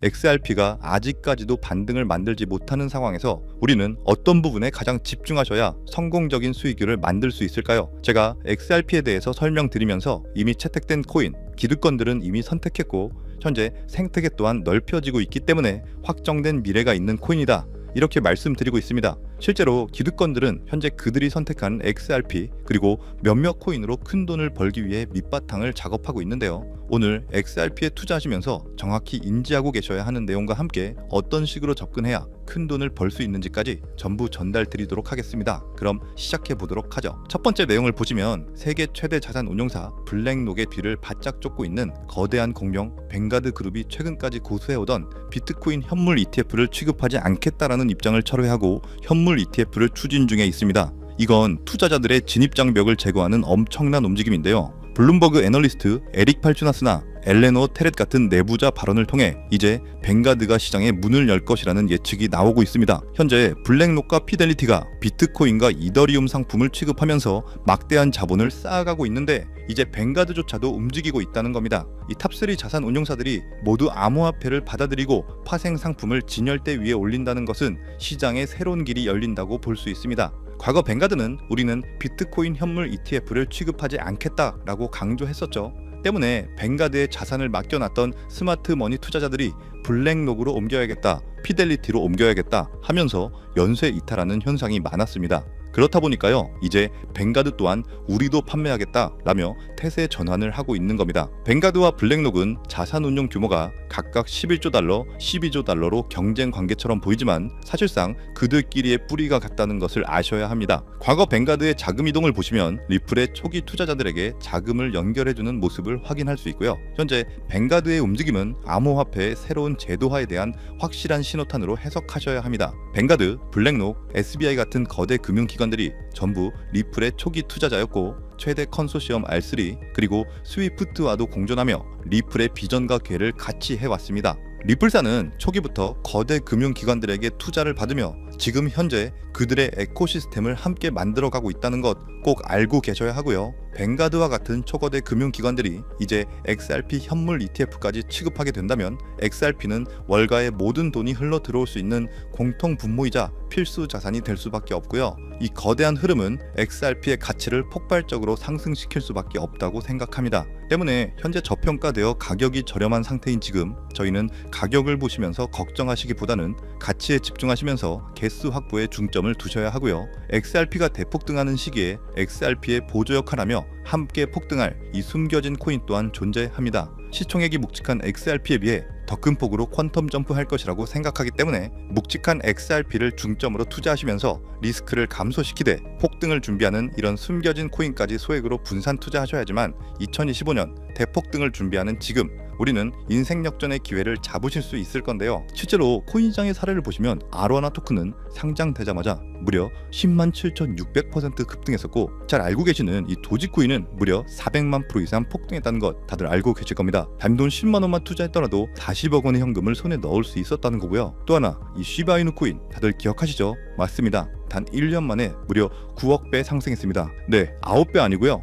XRP가 아직까지도 반등을 만들지 못하는 상황에서 우리는 어떤 부분에 가장 집중하셔야 성공적인 수익률을 만들 수 있을까요? 제가 XRP에 대해서 설명드리면서 이미 채택된 코인, 기득권들은 이미 선택했고 현재 생태계 또한 넓혀지고 있기 때문에 확정된 미래가 있는 코인이다. 이렇게 말씀드리고 있습니다. 실제로 기득권들은 현재 그들이 선택한 XRP 그리고 몇몇 코인으로 큰 돈을 벌기 위해 밑바탕을 작업하고 있는데요. 오늘 XRP에 투자하시면서 정확히 인지하고 계셔야 하는 내용과 함께 어떤 식으로 접근해야 큰 돈을 벌 수 있는지까지 전부 전달 드리도록 하겠습니다. 그럼 시작해 보도록 하죠. 첫 번째 내용을 보시면 세계 최대 자산 운용사 블랙록의 뒤를 바짝 쫓고 있는 거대한 공룡 뱅가드 그룹이 최근까지 고수해오던 비트코인 현물 ETF를 취급하지 않겠다라는 입장을 철회하고 현물 ETF를 추진 중에 있습니다. 이건 투자자들의 진입 장벽을 제거하는 엄청난 움직임인데요. 블룸버그 애널리스트 에릭 팔추나스나 엘레노 테렛 같은 내부자 발언을 통해 이제 뱅가드가 시장에 문을 열 것이라는 예측이 나오고 있습니다. 현재 블랙록과 피델리티가 비트코인과 이더리움 상품을 취급하면서 막대한 자본을 쌓아가고 있는데 이제 뱅가드조차도 움직이고 있다는 겁니다. 이 탑3 자산 운용사들이 모두 암호화폐를 받아들이고 파생 상품을 진열대 위에 올린다는 것은 시장의 새로운 길이 열린다고 볼 수 있습니다. 과거 뱅가드는 우리는 비트코인 현물 ETF를 취급하지 않겠다라고 강조했었죠. 때문에 뱅가드의 자산을 맡겨놨던 스마트 머니 투자자들이 블랙록으로 옮겨야겠다, 피델리티로 옮겨야겠다 하면서 연쇄 이탈하는 현상이 많았습니다. 그렇다 보니까요, 이제 뱅가드 또한 우리도 판매하겠다라며 태세 전환을 하고 있는 겁니다. 뱅가드와 블랙록은 자산 운용 규모가 각각 11조 달러, 12조 달러로 경쟁 관계처럼 보이지만 사실상 그들끼리의 뿌리가 같다는 것을 아셔야 합니다. 과거 뱅가드의 자금 이동을 보시면 리플의 초기 투자자들에게 자금을 연결해주는 모습을 확인할 수 있고요. 현재 뱅가드의 움직임은 암호화폐의 새로운 제도화에 대한 확실한 신호탄으로 해석하셔야 합니다. 뱅가드, 블랙록, SBI 같은 거대 금융기관 들이 전부 리플의 초기 투자자였고 최대 컨소시엄 R3 그리고 스위프트와도 공존하며 리플의 비전과 궤를 같이 해왔습니다. 리플사는 초기부터 거대 금융기관들에게 투자를 받으며 지금 현재 그들의 에코시스템을 함께 만들어가고 있다는 것 꼭 알고 계셔야 하고요. 뱅가드와 같은 초거대 금융기관들이 이제 XRP 현물 ETF까지 취급하게 된다면 XRP는 월가의 모든 돈이 흘러 들어올 수 있는 공통 분모이자 필수 자산이 될 수밖에 없고요. 이 거대한 흐름은 XRP의 가치를 폭발적으로 상승시킬 수밖에 없다고 생각합니다. 때문에 현재 저평가되어 가격이 저렴한 상태인 지금 저희는 가격을 보시면서 걱정하시기보다는 가치에 집중하시면서 개수 확보에 중점을 두셔야 하고요. XRP가 대폭 등하는 시기에 XRP의 보조 역할하며 함께 폭등할 이 숨겨진 코인 또한 존재합니다. 시총액이 묵직한 XRP에 비해 더 큰 폭으로 퀀텀 점프할 것이라고 생각하기 때문에 묵직한 XRP를 중점으로 투자하시면서 리스크를 감소시키되 폭등을 준비하는 이런 숨겨진 코인까지 소액으로 분산 투자하셔야지만 2025년 대폭등을 준비하는 지금 우리는 인생 역전의 기회를 잡으실 수 있을 건데요. 실제로 코인시장의 사례를 보시면 아로하나 토큰은 상장되자마자 무려 10만 7,600% 급등했었고 잘 알고 계시는 이 도지코인은 무려 400만 프로 이상 폭등했다는 것 다들 알고 계실 겁니다. 단돈 10만 원만 투자했더라도 40억 원의 현금을 손에 넣을 수 있었다는 거고요. 또 하나 이 시바이누 코인 다들 기억하시죠? 맞습니다. 단 1년 만에 무려 9억 배 상승했습니다. 네, 9배 아니고요.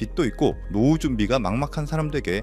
빚도 있고 노후 준비가 막막한 사람들에게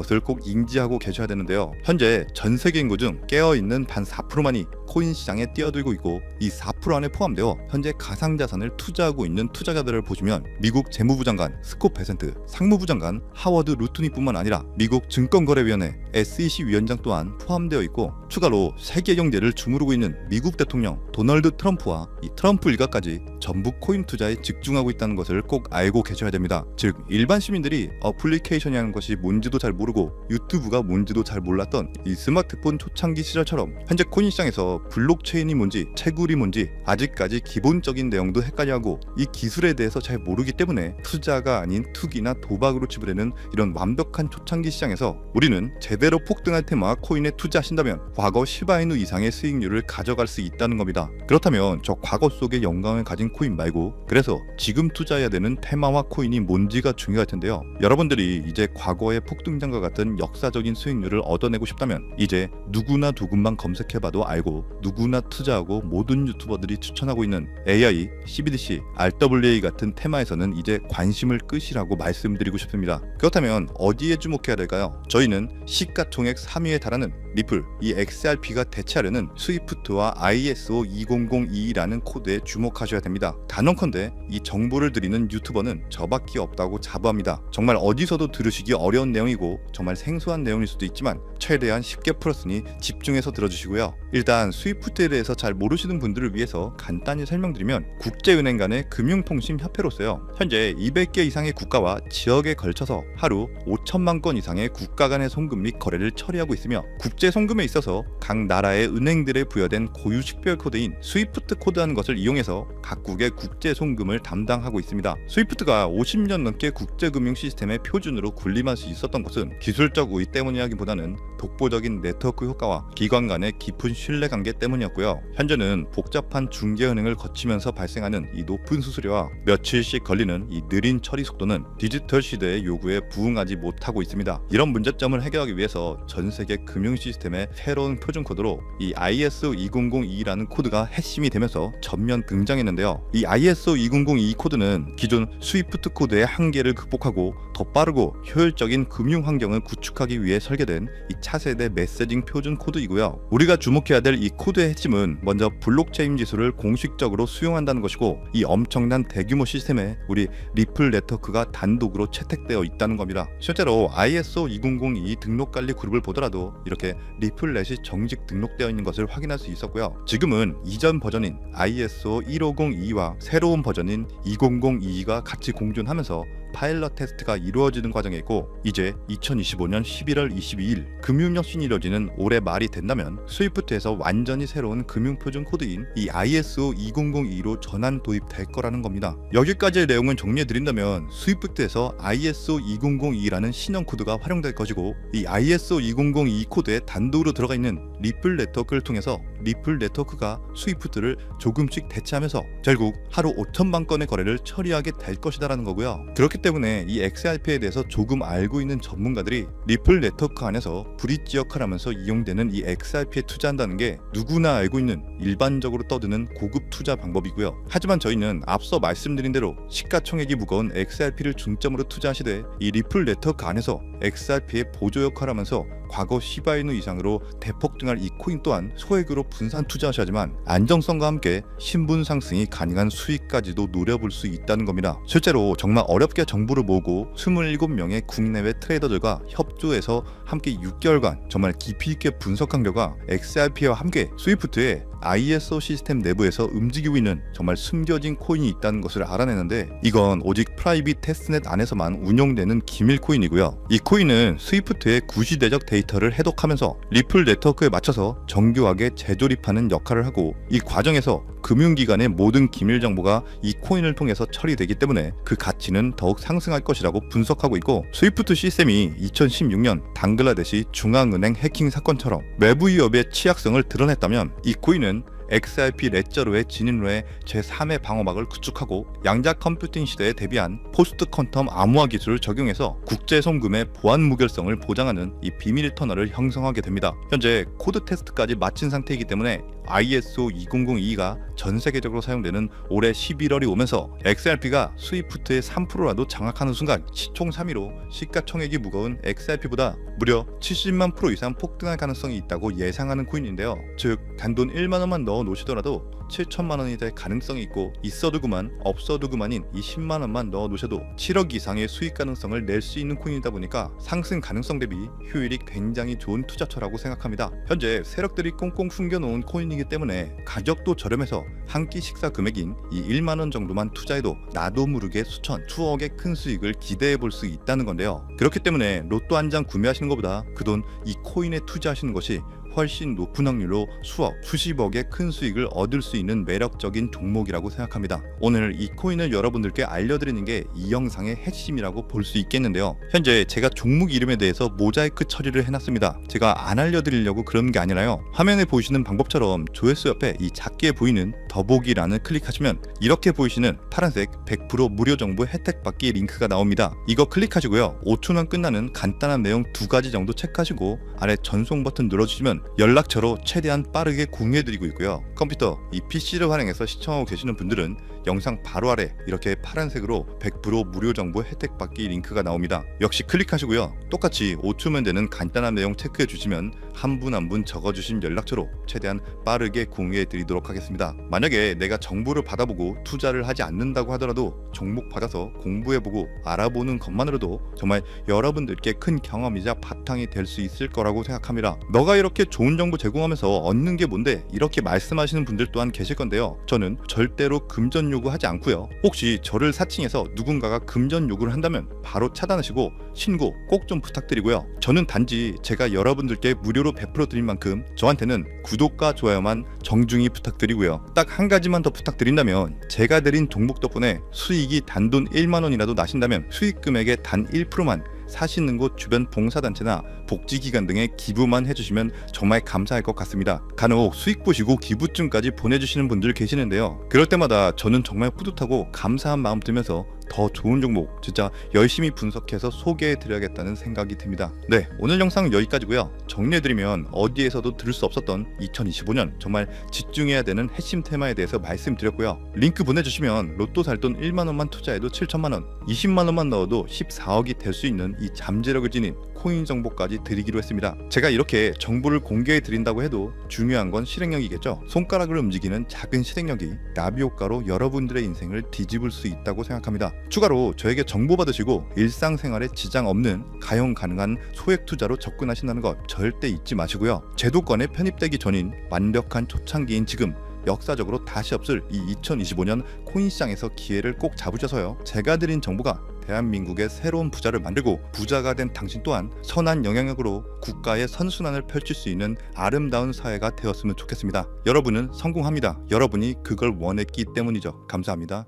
것을 꼭 인지하고 계셔야 되는데요. 현재 전 세계 인구 중 깨어 있는 단 4%만이 코인 시장에 뛰어들고 있고 이 4% 안에 포함되어 현재 가상자산을 투자하고 있는 투자자들을 보시면 미국 재무부 장관 스콧 베센트, 상무부 장관 하워드 루트니뿐만 아니라 미국 증권거래위원회 SEC 위원장 또한 포함되어 있고 추가로 세계 경제를 주무르고 있는 미국 대통령 도널드 트럼프와 이 트럼프 일가까지 전부 코인 투자에 집중하고 있다는 것을 꼭 알고 계셔야 됩니다. 즉 일반 시민들이 어플리케이션이라는 것이 뭔지도 잘 모르고 유튜브가 뭔지도 잘 몰랐던 이 스마트폰 초창기 시절처럼 현재 코인 시장에서 블록체인이 뭔지 채굴이 뭔지 아직까지 기본적인 내용도 헷갈려하고 이 기술에 대해서 잘 모르기 때문에 투자가 아닌 투기나 도박으로 치부되는 이런 완벽한 초창기 시장에서 우리는 제대로 폭등할 테마 코인에 투자하신다면 과거 시바이누 이상의 수익률을 가져갈 수 있다는 겁니다. 그렇다면 저 과거 속의 영광을 가진 코인 말고 그래서 지금 투자해야 되는 테마와 코인이 뭔지가 중요할 텐데요. 여러분들이 이제 과거의 폭등장과 같은 역사적인 수익률을 얻어내고 싶다면 이제 누구나 누군만 검색해봐도 알고 누구나 투자하고 모든 유튜버들이 추천하고 있는 AI, CBDC, RWA 같은 테마에서는 이제 관심을 끄시라고 말씀드리고 싶습니다. 그렇다면 어디에 주목해야 될까요? 저희는 시가총액 3위에 달하는 리플, 이 XRP가 대체하려는 스위프트와 ISO 2002라는 코드에 주목하셔야 됩니다. 단언컨대 이 정보를 드리는 유튜버는 저밖에 없다고 자부합니다. 정말 어디서도 들으시기 어려운 내용이고 정말 생소한 내용일 수도 있지만 최대한 쉽게 풀었으니 집중해서 들어주시고요. 일단 스위프트에 대해서 잘 모르시는 분들을 위해서 간단히 설명드리면 국제은행 간의 금융통신협회로서요. 현재 200개 이상의 국가와 지역에 걸쳐서 하루 5천만 건 이상의 국가 간의 송금 및 거래를 처리하고 있으며 국제 송금에 있어서 각 나라의 은행들에 부여된 고유 식별 코드인 스위프트 코드라는 것을 이용해서 각국의 국제 송금을 담당하고 있습니다. 스위프트가 50년 넘게 국제 금융 시스템의 표준으로 군림할 수 있었던 것은 기술적 우위 때문이라기보다는 독보적인 네트워크 효과와 기관 간의 깊은 신뢰 관계 때문이었고요. 현재는 복잡한 중개 은행을 거치면서 발생하는 이 높은 수수료와 며칠씩 걸리는 이 느린 처리 속도는 디지털 시대의 요구에 부응하지 못하고 있습니다. 이런 문제점을 해결하기 위해서 전 세계 금융 시스템의 새로운 표준 코드로 이 ISO 2002라는 코드가 핵심이 되면서 전면 등장했는데요. 이 ISO 2002 코드는 기존 스위프트 코드의 한계를 극복하고 더 빠르고 효율적인 금융 환경 을 구축하기 위해 설계된 이 차세대 메시징 표준 코드이고요. 우리가 주목해야 될 이 코드의 핵심은 먼저 블록체인 기술을 공식적으로 수용한다는 것이고 이 엄청난 대규모 시스템에 우리 리플 네트워크가 단독으로 채택되어 있다는 겁니다. 실제로 ISO 2002 등록 관리 그룹을 보더라도 이렇게 리플넷이 정식 등록되어 있는 것을 확인할 수 있었고요. 지금은 이전 버전인 ISO 1502와 새로운 버전인 2002가 같이 공존하면서 파일럿 테스트가 이루어지는 과정에 있고 이제 2025년 11월 22일 금융혁신이 이뤄지는 올해 말이 된다면 스위프트에서 완전히 새로운 금융표준 코드인 이 ISO 2002로 전환 도입될 거라는 겁니다. 여기까지의 내용을 정리해 드린다면 스위프트에서 ISO 2002라는 신형 코드가 활용될 것이고 이 ISO 2002 코드에 단독으로 들어가 있는 리플 네트워크를 통해서 리플 네트워크가 스위프트를 조금씩 대체하면서 결국 하루 5천만 건의 거래를 처리하게 될 것이다라는 거고요. 그렇기 때문에 이 XRP에 대해서 조금 알고 있는 전문가들이 리플 네트워크 안에서 브릿지 역할을 하면서 이용되는 이 XRP에 투자한다는 게 누구나 알고 있는 일반적으로 떠드는 고급 투자 방법이고요. 하지만 저희는 앞서 말씀드린 대로 시가총액이 무거운 XRP를 중점으로 투자하시되 이 리플 네트워크 안에서 XRP의 보조 역할을 하면서 과거 시바이누 이상으로 대폭등할 이 코인 또한 소액으로 분산 투자하셔야지만 안정성과 함께 신분 상승이 가능한 수익까지도 노려볼 수 있다는 겁니다. 실제로 정말 어렵게 정보를 모으고 27명의 국내외 트레이더들과 협조해서 함께 6개월간 정말 깊이 있게 분석한 결과 XRP와 함께 스위프트에 ISO 시스템 내부에서 움직이고 있는 정말 숨겨진 코인이 있다는 것을 알아내는데 이건 오직 프라이빗 테스트넷 안에서만 운용되는 기밀 코인이고요. 이 코인은 스위프트의 구시대적 데이 터를 해독하면서 리플 네트워크에 맞춰서 정교하게 재조립하는 역할을 하고 이 과정에서 금융기관의 모든 기밀 정보가 이 코인을 통해서 처리되기 때문에 그 가치는 더욱 상승할 것이라고 분석하고 있고 스위프트 시스템이 2016년 당글라데시 중앙은행 해킹 사건처럼 외부 위협의 취약성을 드러냈다면 이 코인은 XRP 레저로의 진입로의 제3의 방어막을 구축하고 양자 컴퓨팅 시대에 대비한 포스트 퀀텀 암호화 기술을 적용해서 국제 송금의 보안 무결성을 보장하는 이 비밀 터널을 형성하게 됩니다. 현재 코드 테스트까지 마친 상태이기 때문에 ISO 2002가 전 세계적으로 사용되는 올해 11월이 오면서 XRP가 스위프트의 3%라도 장악하는 순간 시총 3위로 시가총액이 무거운 XRP보다 무려 70만 프로 이상 폭등할 가능성이 있다고 예상하는 코인인데요. 즉 단돈 1만 원만 넣어 놓으시더라도 7천만 원이 될 가능성이 있고 있어도 그만 없어도 그만인 이 10만 원만 넣어 놓으셔도 7억 이상의 수익 가능성을 낼 수 있는 코인이다 보니까 상승 가능성 대비 효율이 굉장히 좋은 투자처라고 생각합니다. 현재 세력들이 꽁꽁 숨겨놓은 코인이기 때문에 가격도 저렴해서 한 끼 식사 금액인 이 1만 원 정도만 투자해도 나도 모르게 수천, 수억의 큰 수익을 기대해 볼 수 있다는 건데요. 그렇기 때문에 로또 한 장 구매하시는 것보다 그 돈 이 코인에 투자하시는 것이 훨씬 높은 확률로 수억, 수십억의 큰 수익을 얻을 수 있는 매력적인 종목이라고 생각합니다. 오늘 이 코인을 여러분들께 알려드리는 게 이 영상의 핵심이라고 볼 수 있겠는데요. 현재 제가 종목 이름에 대해서 모자이크 처리를 해놨습니다. 제가 안 알려드리려고 그런 게 아니라요. 화면에 보이시는 방법처럼 조회수 옆에 이 작게 보이는 더보기란을 클릭하시면 이렇게 보이시는 파란색 100% 무료 정보 혜택 받기 링크가 나옵니다. 이거 클릭하시고요. 5초면 끝나는 간단한 내용 두 가지 정도 체크하시고 아래 전송 버튼 눌러주시면 연락처로 최대한 빠르게 공유해드리고 있고요. 컴퓨터, 이 PC를 활용해서 시청하고 계시는 분들은 영상 바로 아래 이렇게 파란색으로 100% 무료 정보 혜택 받기 링크가 나옵니다. 역시 클릭하시고요. 똑같이 5초면 되는 간단한 내용 체크해 주시면 한분 한분 적어주신 연락처로 최대한 빠르게 공유해 드리도록 하겠습니다. 만약에 내가 정보를 받아보고 투자를 하지 않는다고 하더라도 종목 받아서 공부해보고 알아보는 것만으로도 정말 여러분들께 큰 경험이자 바탕이 될 수 있을 거라고 생각합니다. 너가 이렇게 좋은 정보 제공하면서 얻는 게 뭔데 이렇게 말씀하시는 분들 또한 계실 건데요. 저는 절대로 금전 요구하지 않고요. 혹시 저를 사칭해서 누군가가 금전 요구를 한다면 바로 차단하시고 신고 꼭 좀 부탁드리고요. 저는 단지 제가 여러분들께 무료로 베풀어 드린 만큼 저한테는 구독과 좋아요만 정중히 부탁드리고요. 딱 한 가지만 더 부탁드린다면 제가 드린 종목 덕분에 수익이 단돈 1만 원이라도 나신다면 수익 금액의 단 1%만 사시는 곳 주변 봉사단체나 복지기관 등에 기부만 해주시면 정말 감사할 것 같습니다. 간혹 수익 보시고 기부증까지 보내주시는 분들 계시는데요. 그럴 때마다 저는 정말 뿌듯하고 감사한 마음 들면서 더 좋은 종목 진짜 열심히 분석해서 소개해 드려야겠다는 생각이 듭니다. 네, 오늘 영상은 여기까지고요. 정리해 드리면 어디에서도 들을 수 없었던 2025년 정말 집중해야 되는 핵심 테마에 대해서 말씀드렸고요. 링크 보내 주시면 로또 살 돈 1만 원만 투자해도 7천만 원, 20만 원만 넣어도 14억이 될 수 있는 이 잠재력을 지닌 코인 정보까지 드리기로 했습니다. 제가 이렇게 정보를 공개해 드린다고 해도 중요한 건 실행력이겠죠. 손가락을 움직이는 작은 실행력이 나비 효과로 여러분들의 인생을 뒤집을 수 있다고 생각합니다. 추가로 저에게 정보 받으시고 일상생활에 지장 없는 가용 가능한 소액 투자로 접근하신다는 것 절대 잊지 마시고요. 제도권에 편입되기 전인 완벽한 초창기인 지금 역사적으로 다시 없을 이 2025년 코인 시장에서 기회를 꼭 잡으셔서요. 제가 드린 정보가 대한민국의 새로운 부자를 만들고 부자가 된 당신 또한 선한 영향력으로 국가의 선순환을 펼칠 수 있는 아름다운 사회가 되었으면 좋겠습니다. 여러분은 성공합니다. 여러분이 그걸 원했기 때문이죠. 감사합니다.